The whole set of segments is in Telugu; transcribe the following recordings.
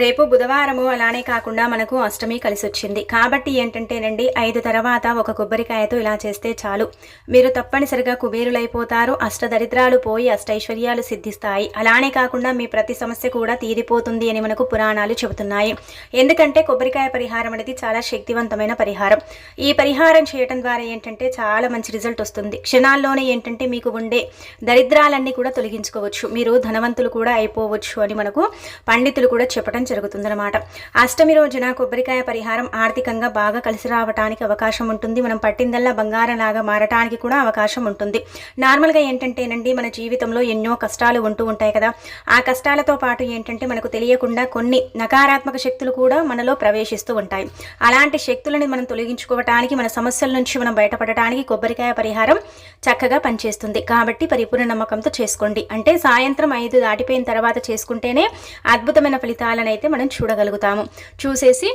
రేపు బుధవారము అలానే కాకుండా మనకు అష్టమి కలిసి వచ్చింది కాబట్టి ఏంటంటేనండి ఐదు తర్వాత ఒక కొబ్బరికాయతో ఇలా చేస్తే చాలు. మీరు తప్పనిసరిగా కుబేరులైపోతారు అష్టదరిద్రాలు పోయి అష్టైశ్వర్యాలు సిద్ధిస్తాయి. అలానే కాకుండా మీ ప్రతి సమస్య కూడా తీరిపోతుంది అని మనకు పురాణాలు చెబుతున్నాయి. ఎందుకంటే కొబ్బరికాయ పరిహారం అనేది చాలా శక్తివంతమైన పరిహారం. ఈ పరిహారం చేయటం ద్వారా ఏంటంటే చాలా మంచి రిజల్ట్ వస్తుంది. క్షణాల్లోనే ఏంటంటే మీకు ఉండే దరిద్రాలన్నీ కూడా తొలగించుకోవచ్చు. మీరు ధనవంతులు కూడా అయిపోవచ్చు అని మనకు పండితులు కూడా చెప్పడం జరుగుతుందన్నమాట. అష్టమి రోజున కొబ్బరికాయ పరిహారం ఆర్థికంగా బాగా కలిసి రావడానికి అవకాశం ఉంటుంది. మనం పట్టిందల్లా బంగారం లాగా మారటానికి కూడా అవకాశం ఉంటుంది. నార్మల్గా ఏంటంటేనండి మన జీవితంలో ఎన్నో కష్టాలు ఉంటూ ఉంటాయి కదా. ఆ కష్టాలతో పాటు ఏంటంటే మనకు తెలియకుండా కొన్ని నకారాత్మక శక్తులు కూడా మనలో ప్రవేశిస్తూ ఉంటాయి. అలాంటి శక్తులని మనం తొలగించుకోవటానికి మన సమస్యల నుంచి మనం బయటపడటానికి కొబ్బరికాయ పరిహారం చక్కగా పనిచేస్తుంది. కాబట్టి పరిపూర్ణ నమ్మకంతో చేసుకోండి. అంటే సాయంత్రం ఐదు దాటిపోయిన తర్వాత చేసుకుంటేనే అద్భుతమైన ఫలితాలనే అయితే మనం చూడగలుగుతాము. చూసేసి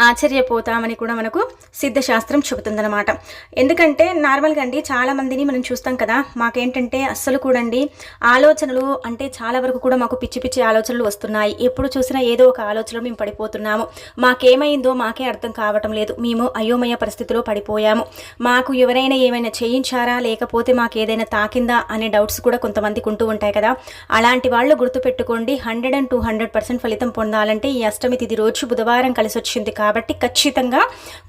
ఆశ్చర్యపోతామని కూడా మనకు సిద్ధశాస్త్రం చెబుతుందన్నమాట. ఎందుకంటే నార్మల్గా అండి చాలా మందిని మనం చూస్తాం కదా మాకేంటంటే అస్సలు కూడండి ఆలోచనలు అంటే చాలా వరకు కూడా మాకు పిచ్చి పిచ్చి ఆలోచనలు వస్తున్నాయి. ఎప్పుడు చూసినా ఏదో ఒక ఆలోచనలో మేము పడిపోతున్నాము. మాకేమైందో మాకే అర్థం కావటం లేదు. మేము అయోమయ పరిస్థితిలో పడిపోయాము. మాకు ఎవరైనా ఏమైనా చేయించారా? లేకపోతే మాకు ఏదైనా తాకిందా? అనే డౌట్స్ కూడా కొంతమందికి ఉంటూ ఉంటాయి కదా. అలాంటి వాళ్ళు గుర్తుపెట్టుకోండి. Hundred and two hundred percent ఫలితం పొందాలంటే ఈ అష్టమి తిది రోజు బుధవారం కలిసి వచ్చింది కాబట్టి ఖచ్చితంగా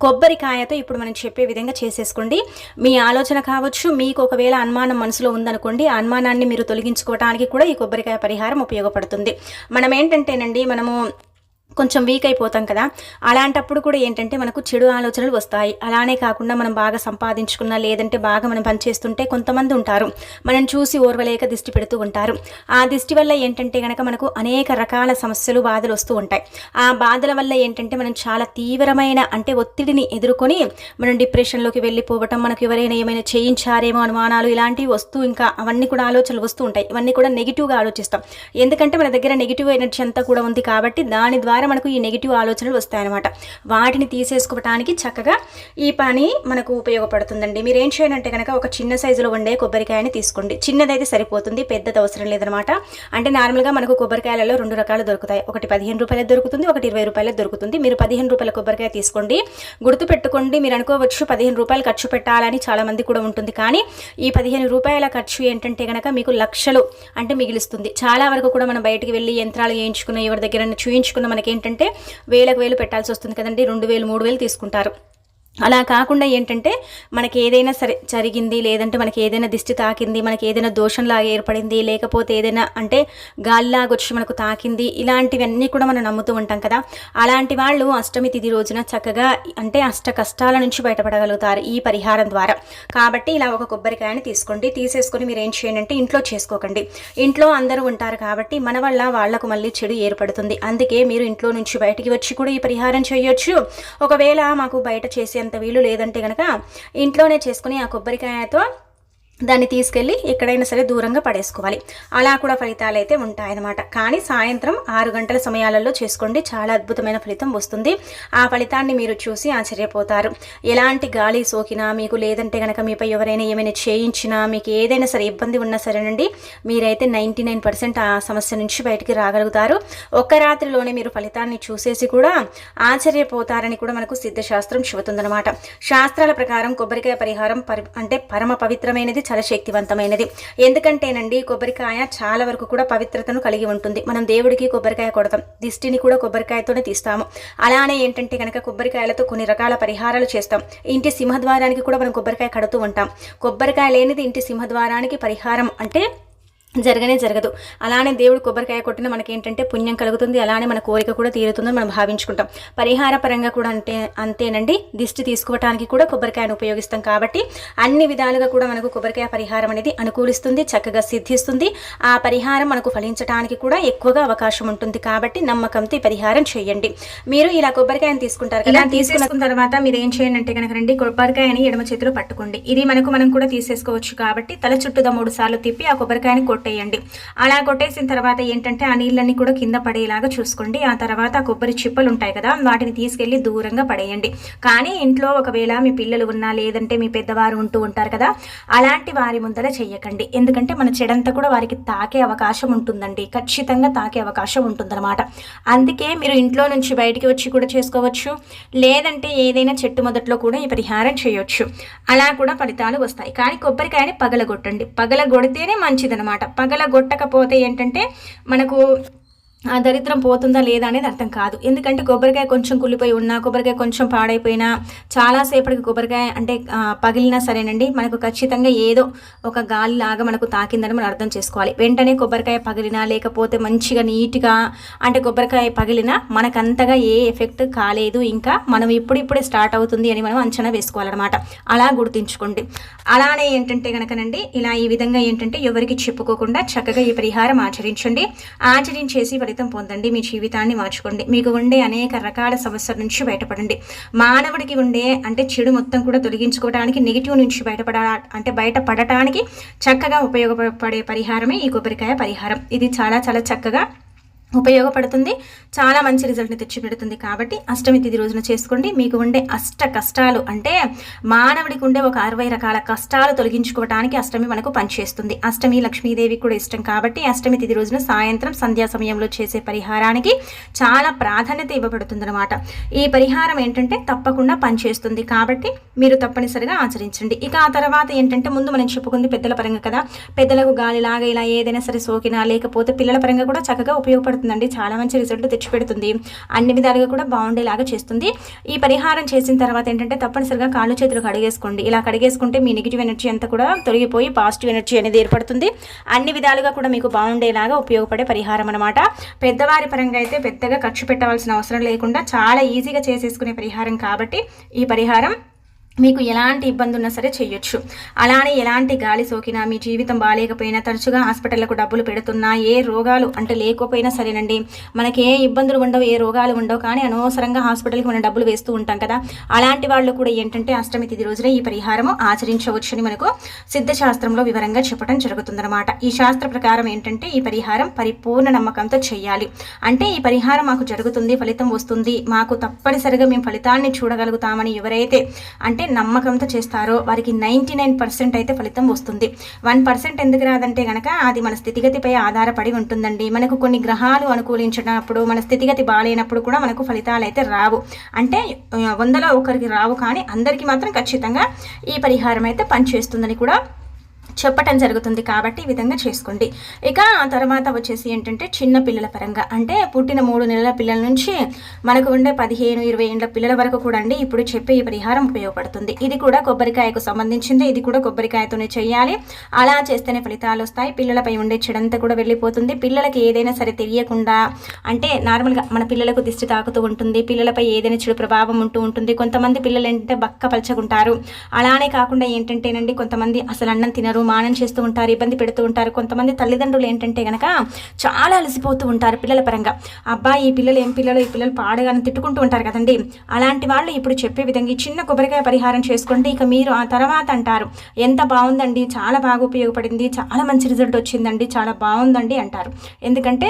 కొబ్బరికాయతో ఇప్పుడు మనం చెప్పే విధంగా చేసేసుకోండి. మీ ఆలోచన కావచ్చు మీకు ఒకవేళ అనుమానం మనసులో ఉందనుకోండి ఆ అనుమానాన్ని మీరు తొలగించుకోవడానికి కూడా ఈ కొబ్బరికాయ పరిహారం ఉపయోగపడుతుంది. మనం ఏంటంటేనండి మనము కొంచెం వీక్ అయిపోతాం కదా. అలాంటప్పుడు కూడా ఏంటంటే మనకు చెడు ఆలోచనలు వస్తాయి. అలానే కాకుండా మనం బాగా సంపాదించుకున్నా లేదంటే బాగా మనం పనిచేస్తుంటే కొంతమంది ఉంటారు. మనం చూసి ఓర్వలేక దిష్టి పెడుతూ ఉంటారు. ఆ దిష్టి వల్ల ఏంటంటే కనుక మనకు అనేక రకాల సమస్యలు బాధలు వస్తూ ఉంటాయి. ఆ బాధల వల్ల ఏంటంటే మనం చాలా తీవ్రమైన అంటే ఒత్తిడిని ఎదుర్కొని మనం డిప్రెషన్లోకి వెళ్ళిపోవటం మనకు ఎవరైనా ఏమైనా చేయించారేమో అనుమానాలు ఇలాంటివి వస్తూ ఇంకా అవన్నీ కూడా ఆలోచనలు వస్తూ ఉంటాయి. ఇవన్నీ కూడా నెగిటివ్గా ఆలోచిస్తాం. ఎందుకంటే మన దగ్గర నెగిటివ్ ఎనర్జీ అంతా కూడా ఉంది కాబట్టి దాని ద్వారా మనకు ఈ నెగిటివ్ ఆలోచనలు వస్తాయన్నమాట. వాటిని తీసేసుకోవటానికి చక్కగా ఈ పని మనకు ఉపయోగపడుతుందండి. మీరు ఏం చేయండి అంటే కనుక ఒక చిన్న సైజులో ఉండే కొబ్బరికాయని తీసుకోండి. చిన్నదైతే సరిపోతుంది పెద్దది అవసరం లేదనమాట అంటే నార్మల్గా మనకు కొబ్బరికాయలలో రెండు రకాలు దొరుకుతాయి. ఒకటి పదిహేను రూపాయలు దొరుకుతుంది ఒకటి ఇరవై రూపాయలు దొరుకుతుంది. మీరు పదిహేను రూపాయల కొబ్బరికాయ తీసుకోండి. గుర్తు పెట్టుకోండి మీరు అనుకోవచ్చు పదిహేను రూపాయలు ఖర్చు పెట్టాలని చాలా మంది కూడా ఉంటుంది. కానీ ఈ పదిహేను రూపాయల ఖర్చు ఏంటంటే కనుక మీకు లక్షలు అంటే మిగిలిస్తుంది. చాలా వరకు కూడా మనం బయటికి వెళ్ళి యంత్రాలు వేయించుకున్న ఎవరి దగ్గర చూయించుకున్న మనకి ఏంటంటే వేలకు వేలు పెట్టాల్సి వస్తుంది కదండి. రెండు వేలు మూడు వేలు తీసుకుంటారు. అలా కాకుండా ఏంటంటే మనకి ఏదైనా సరే జరిగింది లేదంటే మనకి ఏదైనా దిష్టి తాకింది మనకి ఏదైనా దోషంలాగా ఏర్పడింది లేకపోతే ఏదైనా అంటే గాలిలాగా వచ్చి మనకు తాకింది ఇలాంటివన్నీ కూడా మనం నమ్ముతూ ఉంటాం కదా. అలాంటి వాళ్ళు అష్టమి తిథి రోజున చక్కగా అంటే అష్ట కష్టాల నుంచి బయటపడగలుగుతారు ఈ పరిహారం ద్వారా. కాబట్టి ఇలా ఒక కొబ్బరికాయని తీసుకోండి తీసేసుకొని మీరు ఏం చేయండి అంటే ఇంట్లో చేసుకోకండి. ఇంట్లో అందరూ ఉంటారు కాబట్టి మన వల్ల వాళ్ళకు మళ్ళీ చెడు ఏర్పడుతుంది. అందుకే మీరు ఇంట్లో నుంచి బయటికి వచ్చి కూడా ఈ పరిహారం చేయొచ్చు. ఒకవేళ మాకు బయట చేసే అంత వీలు లేదంటే కనుక ఇంట్లోనే చేసుకుని ఆ కొబ్బరికాయతో దాన్ని తీసుకెళ్ళి ఎక్కడైనా సరే దూరంగా పడేసుకోవాలి. అలా కూడా ఫలితాలు అయితే ఉంటాయన్నమాట. కానీ సాయంత్రం ఆరు గంటల సమయాలలో చేసుకోండి. చాలా అద్భుతమైన ఫలితం వస్తుంది. ఆ ఫలితాన్ని మీరు చూసి ఆశ్చర్యపోతారు. ఎలాంటి గాలి సోకినా మీకు లేదంటే కనుక మీపై ఎవరైనా ఏమైనా చేయించినా మీకు ఏదైనా సరే ఇబ్బంది ఉన్నా సరేనండి మీరైతే నైంటీ నైన్ పర్సెంట్ ఆ సమస్య నుంచి బయటికి రాగలుగుతారు. ఒక్క రాత్రిలోనే మీరు ఫలితాన్ని చూసేసి కూడా ఆశ్చర్యపోతారని కూడా మనకు సిద్ధశాస్త్రం చెబుతుందన్నమాట. శాస్త్రాల ప్రకారం కొబ్బరికాయ పరిహారం పరి అంటే పరమ పవిత్రమైనది చాలా శక్తివంతమైనది. ఎందుకంటేనండి కొబ్బరికాయ చాలా వరకు కూడా పవిత్రతను కలిగి ఉంటుంది. మనం దేవుడికి కొబ్బరికాయ కొడతాం. దిష్టిని కూడా కొబ్బరికాయతోనే తీస్తాము. అలానే ఏంటంటే కనుక కొబ్బరికాయలతో కొన్ని రకాల పరిహారాలు చేస్తాం. ఇంటి సింహద్వారానికి కూడా మనం కొబ్బరికాయ కడుతూ ఉంటాం. కొబ్బరికాయ లేనిది ఇంటి సింహద్వారానికి పరిహారం అంటే జరగనే జరగదు. అలానే దేవుడు కొబ్బరికాయ కొట్టిన మనకి ఏంటంటే పుణ్యం కలుగుతుంది. అలానే మన కోరిక కూడా తీరుతుందని మనం భావించుకుంటాం. పరిహార పరంగా కూడా అంటే అంతేనండి. దిష్టి తీసుకోవటానికి కూడా కొబ్బరికాయను ఉపయోగిస్తాం కాబట్టి అన్ని విధాలుగా కూడా మనకు కొబ్బరికాయ పరిహారం అనేది అనుకూలిస్తుంది చక్కగా సిద్ధిస్తుంది. ఆ పరిహారం మనకు ఫలించడానికి కూడా ఎక్కువగా అవకాశం ఉంటుంది కాబట్టి నమ్మకంతో ఈ పరిహారం చేయండి. మీరు ఇలా కొబ్బరికాయను తీసుకుంటారు కదా తీసుకున్న తర్వాత మీరు ఏం చేయండి అంటే కనుక రండి కొబ్బరికాయని ఎడమ చేతిలో పట్టుకోండి. ఇది మనకు మనం కూడా తీసేసుకోవచ్చు కాబట్టి తల చుట్టూదా మూడు సార్లు తిప్పి ఆ కొబ్బరికాయని కొట్టే కొట్టేయండి. అలా కొట్టేసిన తర్వాత ఏంటంటే ఆ నీళ్ళన్నీ కూడా కింద పడేలాగా చూసుకోండి. ఆ తర్వాత కొబ్బరి చిప్పలు ఉంటాయి కదా వాటిని తీసుకెళ్ళి దూరంగా పడేయండి. కానీ ఇంట్లో ఒకవేళ మీ పిల్లలు ఉన్నా లేదంటే మీ పెద్దవారు ఉంటూ ఉంటారు కదా అలాంటి వారి ముందర చెయ్యకండి. ఎందుకంటే మన చెడంతా కూడా వారికి తాకే అవకాశం ఉంటుందండి. ఖచ్చితంగా తాకే అవకాశం ఉంటుందన్నమాట. అందుకే మీరు ఇంట్లో నుంచి బయటికి వచ్చి కూడా చేసుకోవచ్చు. లేదంటే ఏదైనా చెట్టు మొదట్లో కూడా ఈ పరిహారం చేయొచ్చు. అలా కూడా ఫలితాలు వస్తాయి. కానీ కొబ్బరికాయని పగలగొట్టండి. పగలగొడితేనే మంచిదనమాట పగలగొట్టకపోతే ఏంటంటే మనకు ఆ దరిద్రం పోతుందా లేదా అనేది అర్థం కాదు. ఎందుకంటే కొబ్బరికాయ కొంచెం కుళ్ళిపోయి ఉన్నా కొబ్బరికాయ కొంచెం పాడైపోయినా చాలాసేపటికి కొబ్బరికాయ అంటే పగిలినా సరేనండి మనకు ఖచ్చితంగా ఏదో ఒక గాలి లాగా మనకు తాకిందని మనం అర్థం చేసుకోవాలి. వెంటనే కొబ్బరికాయ పగిలినా లేకపోతే మంచిగా నీట్గా అంటే కొబ్బరికాయ పగిలినా మనకంతగా ఏ ఎఫెక్ట్ కాలేదు. ఇంకా మనం ఇప్పుడిప్పుడే స్టార్ట్ అవుతుంది అని మనం అంచనా వేసుకోవాలన్నమాట. అలా గుర్తుంచుకోండి. అలానే ఏంటంటే కనుకనండి ఇలా ఈ విధంగా ఏంటంటే ఎవరికి చెప్పుకోకుండా చక్కగా ఈ పరిహారం ఆచరించండి. ఆచరించేసి ఫలితం పొందండి. మీ జీవితాన్ని మార్చుకోండి. మీకు ఉండే అనేక రకాల సమస్యల నుంచి బయటపడండి. మానవుడికి ఉండే అంటే చెడు మొత్తం కూడా తొలగించుకోవడానికి నెగిటివ్ నుంచి బయటపడ అంటే బయటపడటానికి చక్కగా ఉపయోగపడే పరిహారమే ఈ కొబ్బరికాయ పరిహారం. ఇది చాలా చాలా చక్కగా ఉపయోగపడుతుంది. చాలా మంచి రిజల్ట్ని తెచ్చిపెడుతుంది కాబట్టి అష్టమి తిథి రోజున చేసుకోండి. మీకు ఉండే అష్ట కష్టాలు అంటే మానవుడికి ఉండే ఒక అరవై రకాల కష్టాలు తొలగించుకోవడానికి అష్టమి మనకు పనిచేస్తుంది. అష్టమి లక్ష్మీదేవికి కూడా ఇష్టం కాబట్టి అష్టమి తిథి రోజున సాయంత్రం సంధ్యా సమయంలో చేసే పరిహారానికి చాలా ప్రాధాన్యత ఇవ్వబడుతుందన్నమాట. ఈ పరిహారం ఏంటంటే తప్పకుండా పనిచేస్తుంది కాబట్టి మీరు తప్పనిసరిగా ఆచరించండి. ఇక ఆ తర్వాత ఏంటంటే ముందు మనం చెప్పుకుంది పెద్దల పరంగా కదా. పెద్దలకు గాలిలాగా ఇలా ఏదైనా సరే సోకినా లేకపోతే పిల్లల పరంగా కూడా చక్కగా ఉపయోగపడుతుంది. ఉపయోగపడుతుందండి చాలా మంచి రిజల్ట్ తెచ్చిపెడుతుంది. అన్ని విధాలుగా కూడా బాగుండేలాగా చేస్తుంది. ఈ పరిహారం చేసిన తర్వాత ఏంటంటే తప్పనిసరిగా కాళ్ళు చేతులు కడిగేసుకోండి. ఇలా కడిగేసుకుంటే మీ నెగిటివ్ ఎనర్జీ అంతా కూడా తొలగిపోయి పాజిటివ్ ఎనర్జీ అనేది ఏర్పడుతుంది. అన్ని విధాలుగా కూడా మీకు బాగుండేలాగా ఉపయోగపడే పరిహారం అనమాట పెద్దవారి పరంగా అయితే పెద్దగా ఖర్చు పెట్టవలసిన అవసరం లేకుండా చాలా ఈజీగా చేసేసుకునే పరిహారం కాబట్టి ఈ పరిహారం మీకు ఎలాంటి ఇబ్బంది ఉన్నా సరే చేయొచ్చు. అలానే ఎలాంటి గాలి సోకినా మీ జీవితం బాగాలేకపోయినా తరచుగా హాస్పిటళ్ళకు డబ్బులు పెడుతున్నా ఏ రోగాలు అంటే లేకపోయినా సరేనండి. మనకి ఏ ఇబ్బందులు ఉండవు ఏ రోగాలు ఉండవు. కానీ అనవసరంగా హాస్పిటల్కి మనం డబ్బులు వేస్తూ ఉంటాం కదా. అలాంటి వాళ్ళు కూడా ఏంటంటే అష్టమి తిది రోజున ఈ పరిహారము ఆచరించవచ్చని మనకు సిద్ధశాస్త్రంలో వివరంగా చెప్పడం జరుగుతుందన్నమాట. ఈ శాస్త్ర ప్రకారం ఏంటంటే ఈ పరిహారం పరిపూర్ణ నమ్మకంతో చేయాలి. అంటే ఈ పరిహారం మాకు జరుగుతుంది ఫలితం వస్తుంది. మాకు తప్పనిసరిగా మేము ఫలితాన్ని చూడగలుగుతామని ఎవరైతే అంటే నమ్మకంతో చేస్తారో వారికి నైంటీ నైన్ పర్సెంట్ అయితే ఫలితం వస్తుంది. వన్ పర్సెంట్ ఎందుకు రాదంటే గనక అది మన స్థితిగతిపై ఆధారపడి ఉంటుందండి. మనకు కొన్ని గ్రహాలు అనుకూలించినప్పుడు మన స్థితిగతి బాగాలేనప్పుడు కూడా మనకు ఫలితాలు అయితే రావు. అంటే వందలో ఒకరికి రావు కానీ అందరికీ మాత్రం ఖచ్చితంగా ఈ పరిహారం అయితే పనిచేస్తుందని కూడా చెప్పటం జరుగుతుంది కాబట్టి ఈ విధంగా చేసుకోండి. ఇక ఆ తర్వాత వచ్చేసి ఏంటంటే చిన్న పిల్లల పరంగా. అంటే పుట్టిన మూడు నెలల పిల్లల నుంచి మనకు ఉండే పదిహేను ఇరవై ఏళ్ళ పిల్లల వరకు కూడా అండి ఇప్పుడు చెప్పే ఈ పరిహారం ఉపయోగపడుతుంది. ఇది కూడా కొబ్బరికాయకు సంబంధించింది. ఇది కూడా కొబ్బరికాయతోనే చేయాలి. అలా చేస్తేనే ఫలితాలు వస్తాయి. పిల్లలపై ఉండే చెడంతా కూడా వెళ్ళిపోతుంది. పిల్లలకి ఏదైనా సరే తెలియకుండా అంటే నార్మల్గా మన పిల్లలకు దిష్టి తాకుతూ ఉంటుంది. పిల్లలపై ఏదైనా చెడు ప్రభావం ఉంటూ ఉంటుంది. కొంతమంది పిల్లలు ఏంటంటే బక్క పలచకుంటారు అలానే కాకుండా ఏంటంటేనండి కొంతమంది అసలు అన్నం తినరు. మానం చేస్తూ ఉంటారు ఇబ్బంది పెడుతూ ఉంటారు. కొంతమంది తల్లిదండ్రులు ఏంటంటే కనుక చాలా అలసిపోతూ ఉంటారు పిల్లల పరంగా. అబ్బా ఈ పిల్లలు ఏం పిల్లలు? ఈ పిల్లలు పాడగానే తిట్టుకుంటూ ఉంటారు కదండి. అలాంటి వాళ్ళు ఇప్పుడు చెప్పే విధంగా ఈ చిన్న కొబ్బరికాయ పరిహారం చేసుకోండి. ఇక మీరు ఆ తర్వాత అంటారు ఎంత బాగుందండి చాలా బాగా ఉపయోగపడింది చాలా మంచి రిజల్ట్ వచ్చిందండి చాలా బాగుందండి అంటారు. ఎందుకంటే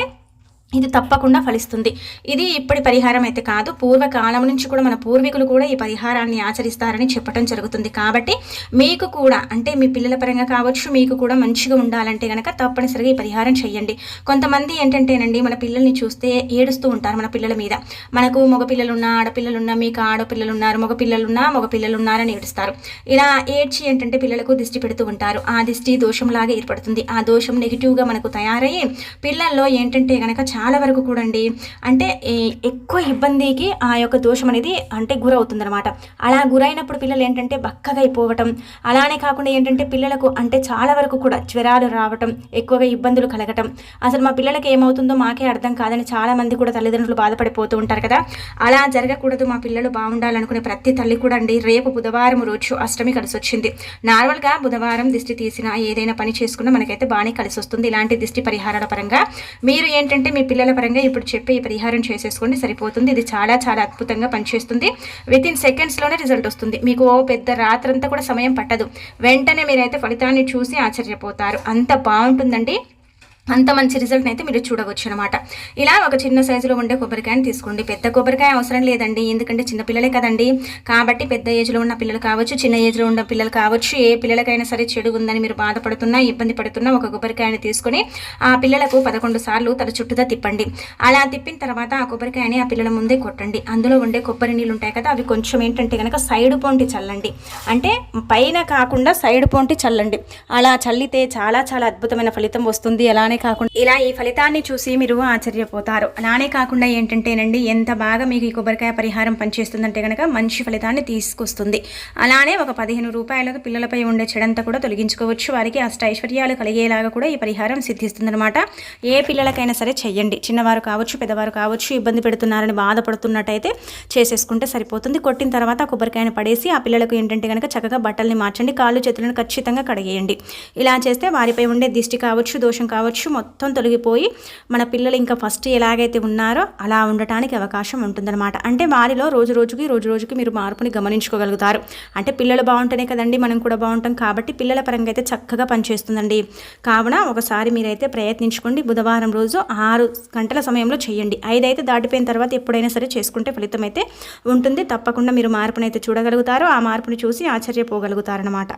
ఇది తప్పకుండా ఫలిస్తుంది. ఇది ఇప్పటి పరిహారం అయితే కాదు. పూర్వకాలం నుంచి కూడా మన పూర్వీకులు కూడా ఈ పరిహారాన్ని ఆచరిస్తారని చెప్పడం జరుగుతుంది. కాబట్టి మీకు కూడా అంటే మీ పిల్లల పరంగా కావచ్చు మీకు కూడా మంచిగా ఉండాలంటే కనుక తప్పనిసరిగా ఈ పరిహారం చేయండి కొంతమంది ఏంటంటేనండి మన పిల్లల్ని చూస్తే ఏడుస్తూ ఉంటారు మన పిల్లల మీద. మనకు మగపిల్లలున్నా ఆడపిల్లలున్నా మీకు ఆడపిల్లలు ఉన్నారు మగ పిల్లలున్నా మగ పిల్లలు ఉన్నారని ఏడుస్తారు. ఇలా ఏడ్చి ఏంటంటే పిల్లలకు దిష్టి పెడుతూ ఉంటారు. ఆ దిష్టి దోషంలాగా ఏర్పడుతుంది. ఆ దోషం నెగిటివ్గా మనకు తయారయ్యి పిల్లల్లో ఏంటంటే కనుక చాలా వరకు కూడండి. అంటే ఎక్కువ ఇబ్బందికి ఆ యొక్క దోషం అనేది అంటే గురవుతుందనమాట అలా గురైనప్పుడు పిల్లలు ఏంటంటే బక్కగా అయిపోవటం. అలానే కాకుండా ఏంటంటే పిల్లలకు అంటే చాలా వరకు కూడా జ్వరాలు రావటం ఎక్కువగా ఇబ్బందులు కలగటం. అసలు మా పిల్లలకి ఏమవుతుందో మాకే అర్థం కాదని చాలా మంది కూడా తల్లిదండ్రులు బాధపడిపోతూ ఉంటారు కదా. అలా జరగకూడదు మా పిల్లలు బాగుండాలనుకునే ప్రతి తల్లి కూడా అండి. రేపు బుధవారం రోజు అష్టమి కలిసి వచ్చింది. నార్మల్గా బుధవారం దిష్టి తీసిన ఏదైనా పని చేసుకున్నా మనకైతే బాగానే కలిసి వస్తుంది ఇలాంటి దిష్టి పరిహారాల పరంగా మీరు ఏంటంటే మీ పిల్లల పరంగా ఇప్పుడు చెప్పే ఈ పరిహారం చేసేసుకోండి సరిపోతుంది. ఇది చాలా చాలా అద్భుతంగా పనిచేస్తుంది. విత్ ఇన్ సెకండ్స్లోనే రిజల్ట్ వస్తుంది. మీకు ఓ పెద్ద రాత్రంతా కూడా సమయం పట్టదు. వెంటనే మీరైతే ఫలితాన్ని చూసి ఆశ్చర్యపోతారు. అంత బాగుంటుందండి. అంత మంచి రిజల్ట్ అయితే మీరు చూడవచ్చు అనమాట ఇలా ఒక చిన్న సైజులో ఉండే కొబ్బరికాయని తీసుకోండి. పెద్ద కొబ్బరికాయ అవసరం లేదండి. ఎందుకంటే చిన్నపిల్లలే కదండి. కాబట్టి పెద్ద ఏజ్లో ఉన్న పిల్లలు కావచ్చు చిన్న ఏజ్లో ఉన్న పిల్లలు కావచ్చు ఏ పిల్లలకైనా సరే చెడు ఉందని మీరు బాధపడుతున్నా ఇబ్బంది పడుతున్నా ఒక కొబ్బరికాయని తీసుకొని ఆ పిల్లలకు పదకొండు సార్లు తన చుట్టూతా తిప్పండి. అలా తిప్పిన తర్వాత ఆ కొబ్బరికాయని ఆ పిల్లల ముందే కొట్టండి. అందులో ఉండే కొబ్బరి నీళ్ళు ఉంటాయి కదా అవి కొంచెం ఏంటంటే కనుక సైడ్ పొంటి చల్లండి. అంటే పైన కాకుండా సైడ్ పొంటి చల్లండి. అలా చల్లితే చాలా చాలా అద్భుతమైన ఫలితం వస్తుంది. అలానే కాకుండా ఇలా ఈ ఫలితాన్ని చూసి మీరు ఆశ్చర్యపోతారు. అలానే కాకుండా ఏంటంటేనండి ఎంత బాగా మీకు ఈ కొబ్బరికాయ పరిహారం పనిచేస్తుందంటే కనుక మంచి ఫలితాన్ని తీసుకొస్తుంది. అలానే ఒక పదిహేను రూపాయలకు పిల్లలపై ఉండే చెడంతా కూడా తొలగించుకోవచ్చు. వారికి అష్ట ఐశ్వర్యాలు కలిగేలాగా కూడా ఈ పరిహారం సిద్ధిస్తుందన్నమాట. ఏ పిల్లలకైనా సరే చెయ్యండి. చిన్నవారు కావచ్చు పెద్దవారు కావచ్చు ఇబ్బంది పెడుతున్నారని బాధపడుతున్నట్టయితే చేసేసుకుంటే సరిపోతుంది. కొట్టిన తర్వాత కొబ్బరికాయను పడేసి ఆ పిల్లలకు ఏంటంటే కనుక చక్కగా బట్టల్ని మార్చండి. కాళ్ళు చేతులను ఖచ్చితంగా కడిగేయండి. ఇలా చేస్తే వారిపై ఉండే దిష్టి కావచ్చు దోషం కావచ్చు మొత్తం తొలగిపోయి మన పిల్లలు ఇంకా ఫస్ట్ ఎలాగైతే ఉన్నారో అలా ఉండటానికి అవకాశం ఉంటుందన్నమాట. అంటే వారిలో రోజు రోజుకి రోజు రోజుకి మీరు మార్పుని గమనించుకోగలుగుతారు. అంటే పిల్లలు బాగుంటేనే కదండి మనం కూడా బాగుంటాం కాబట్టి పిల్లల పరంగా అయితే చక్కగా పనిచేస్తుందండి. కావున ఒకసారి మీరైతే ప్రయత్నించుకోండి. బుధవారం రోజు ఆరు గంటల సమయంలో చేయండి. ఐదైతే దాటిపోయిన తర్వాత ఎప్పుడైనా సరే చేసుకుంటే ఫలితం అయితే ఉంటుంది. తప్పకుండా మీరు మార్పునైతే చూడగలుగుతారు. ఆ మార్పుని చూసి ఆశ్చర్యపోగలుగుతారనమాట